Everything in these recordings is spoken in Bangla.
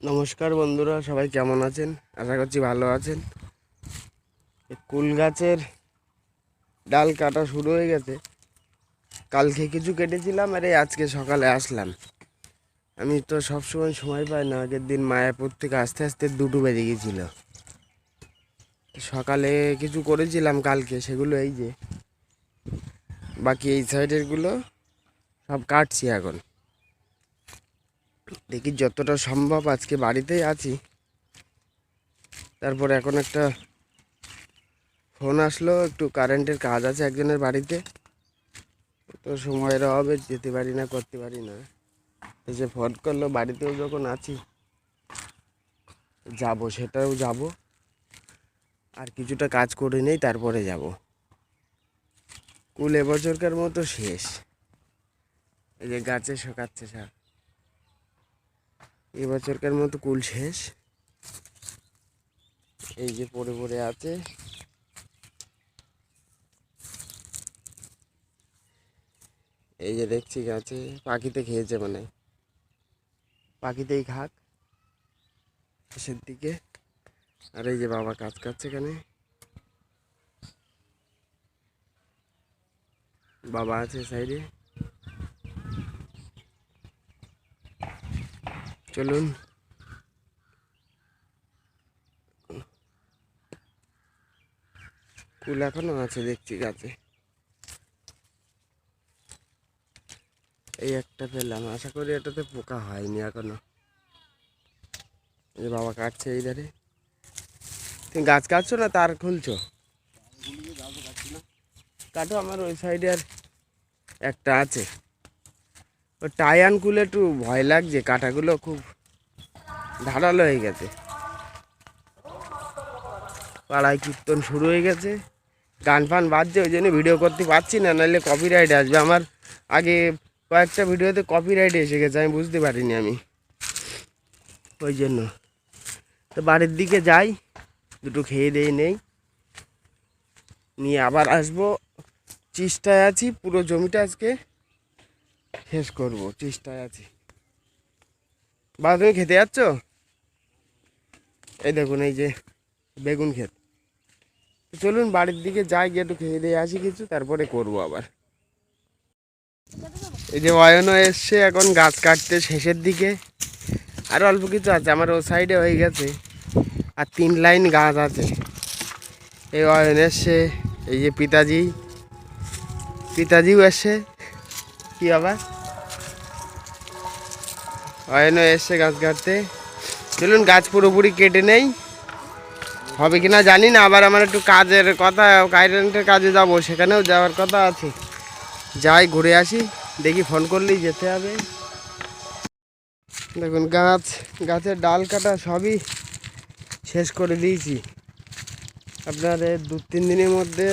নমস্কার বন্ধুরা, সবাই কেমন আছেন? আশা করছি ভালো আছেন। কুল গাছের ডাল কাটা শুরু হয়ে গেছে। কালকে কিছু কেটেছিলাম আর এই আজকে সকালে আসলাম। আমি তো সবসময় সময় পাই না, আগের দিন মায়াপুর থেকে আস্তে আস্তে দুটো বেজে গেছিল। সকালে কিছু করেছিলাম কালকে, সেগুলো এই যে, বাকি এই সাইডেরগুলো সব কাটছি এখন। দেখি যতটা সম্ভব আজকে বাড়িতেই আছি। তারপর এখন একটা ফোন আসলো, একটু কারেন্টের কাজ আছে একজনের বাড়িতে। তো সময়ের অভাবে যেতে পারি না, করতে পারি না। এসে ফোন করল, বাড়িতেও যখন আছি, যাব, সেটাও যাব। আর কিছুটা কাজ করে নেই, তারপরে যাব। কুল এবছরকার মতো শেষ। এই যে গাছে শোকাচ্ছে সব এবছরকার মতো কুল শেষ। এই যে পড়ে পড়ে আছে। এই যে দেখছি গাছে, পাখিতে খেয়েছে মানে। পাখিতেই খাক। শেষের দিকে। আর এই যে বাবা কাজ করছে এখানে। বাবা আছে সাইডে। চলুন। কুল এখনও আছে দেখছি গাছে। এই একটা পেলাম, আশা করি এটাতে পোকা হয়নি এখনও। যে বাবা কাটছে এই ধারে তুমি গাছ কাটছো না তার খুলছো? কাটো আমার ওই সাইডে আর একটা আছে। ও টায়ান কুলে একটু ভয় লাগছে, কাঁটাগুলো খুব ধারালো হয়ে গেছে। পাড়ায় কীর্তন শুরু হয়ে গেছে, গান ফান বাজছে, ওই জন্য ভিডিও করতে পারছি না, নাহলে কপিরাইট আসবে। আমার আগে কয়েকটা ভিডিওতে কপিরাইট এসে গেছে, আমি বুঝতে পারিনি আমি। ওই জন্য। তো বাড়ির দিকে যাই, দুটো খেয়ে দিয়ে নেই। নিয়ে আবার আসব। চেষ্টায় আছি, পুরো জমিটা আজকে শেষ করব, চেষ্টায় আছি। বা তুমি খেতে যাচ্ছ? এই দেখুন, এই যে বেগুন ক্ষেত। চলুন বাড়ির দিকে যাই, গিয়ে একটু খেয়ে দিয়ে আসি কিছু, তারপরে করব আবার। এই যে অয়নও এসছে, এখন গাছ কাটতে শেষের দিকে। আর অল্প কিছু আছে, আমার ও সাইডে হয়ে গেছে। আর তিন লাইন গাছ আছে। এই অয়ন এসছে, এই যে পিতাজি। পিতাজিও এসছে। কি আবার অয়নও এসছে গাছ কাটতে। চলুন, গাছ পুরোপুরি কেটে নেই। হবে কিনা জানি না, আবার আমার একটু কাজের কথা, কারেন্টের কাজে যাব, সেখানেও যাওয়ার কথা আছে। যাই, ঘুরে আসি, দেখি ফোন করলেই যেতে হবে। দেখুন, গাছ, গাছের ডাল কাটা সবই শেষ করে দিয়েছি। আপনার দু তিন দিনের মধ্যে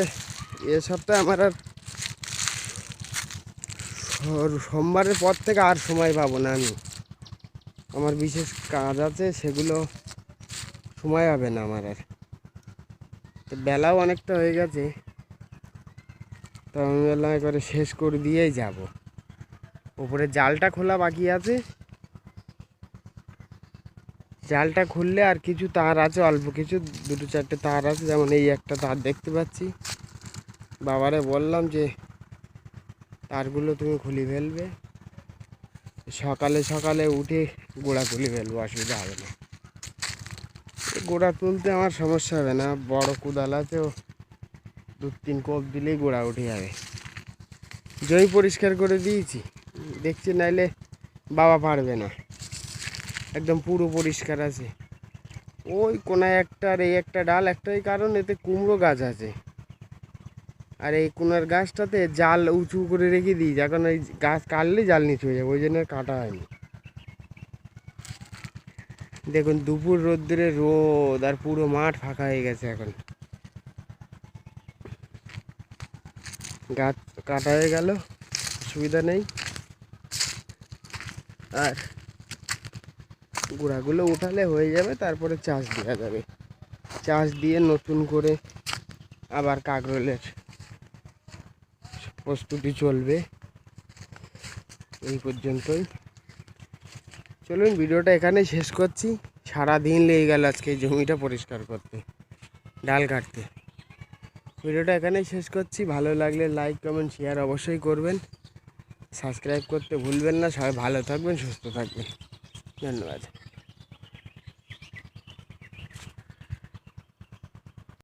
এ সপ্তাহে আমার আর সোমবারের পর থেকে আর সময় পাবো না আমি। আমার বিশেষ কাজ আছে, সেগুলো সময় হবে না আমার আর। বেলাও অনেকটা হয়ে গেছে। তো আমি বললাম একবারে শেষ করে দিয়েই যাব। উপরে জালটা খোলা বাকি আছে। জালটা খুললে আর কিছু তার আছে, অল্প কিছু, দুটো চারটে তার আছে, যেমন এই একটা তার দেখতে পাচ্ছি। বাবারে বললাম যে তারগুলো তুমি খুলে ফেলবে। সকালে সকালে উঠে গোড়া তুলে ফেলব, অসুবিধা হবে না। গোড়া তুলতে আমার সমস্যা হবে না, বড় কোদাল আছে ও দু তিন কোপ দিলেই গোড়া উঠে যাবে। জমি পরিষ্কার করে দিয়েছি, দেখছি নাইলে বাবা পারবে না। একদম পুরো পরিষ্কার আছে। ওই কোনায় একটা আর এই একটা ডাল, একটাই কারণ এতে কুমড়ো গাছ আছে। আর এই কোনার গাছটাতে জাল উঁচু করে রেখে দিই এখন ওই গাছ কাটলে জাল নিচে হয়ে যাবে, ওই জন্য কাটা হয়নি। দেখুন, দুপুর রোদ্দুরে রোদ আর পুরো মাঠ ফাঁকা হয়ে গেছে এখন। গাছ কাটা হয়ে গেল, অসুবিধা নেই। আর গোড়াগুলো উঠালে হয়ে যাবে, তারপরে চাষ দেওয়া যাবে। চাষ দিয়ে নতুন করে আবার কাকরোলের প্রস্তুতি চলবে। এই পর্যন্তই। চলুন, ভিডিওটা এখানেই শেষ করছি। সারা দিন লেগে গেল আজকে জমিটা পরিষ্কার করতে, ডাল কাটতে। ভিডিওটা এখানেই শেষ করছি। ভালো লাগলে লাইক কমেন্ট শেয়ার অবশ্যই করবেন। সাবস্ক্রাইব করতে ভুলবেন না। সবাই ভালো থাকবেন, সুস্থ থাকবেন। ধন্যবাদ।